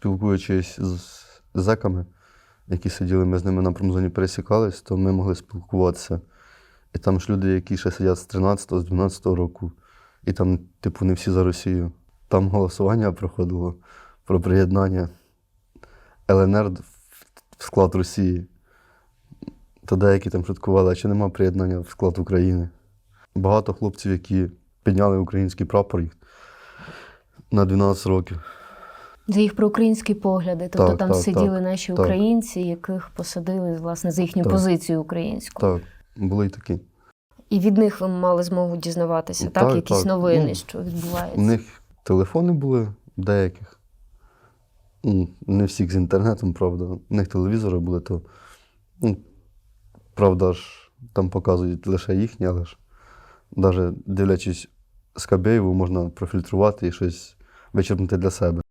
спілкуючись з зеками, які сиділи, ми з ними на промзоні пересікались, то ми могли спілкуватися. І там ж люди, які ще сидять з 13-го, з 12-го року, і там, типу, не всі за Росію. Там голосування проходило про приєднання ЛНР в склад Росії. То деякі там шуткували, а чи нема приєднання в склад України. Багато хлопців, які підняли український прапор на 12 років. За їх проукраїнські погляди. Тобто Так, там так, сиділи так, наші так. українські, яких посадили власне за їхню Так. позицію українську. Так, були й такі. І від них ви мали змогу дізнаватися, так, Так, якісь так. новини, Ну, що У них телефони були деяких. Ну, Не всіх з інтернетом, правда. У них телевізори були, то. Ну, правда ж, там показують лише їхні, але ж навіть дивлячись з Кабєєву, можна профільтрувати і щось вичерпнути для себе.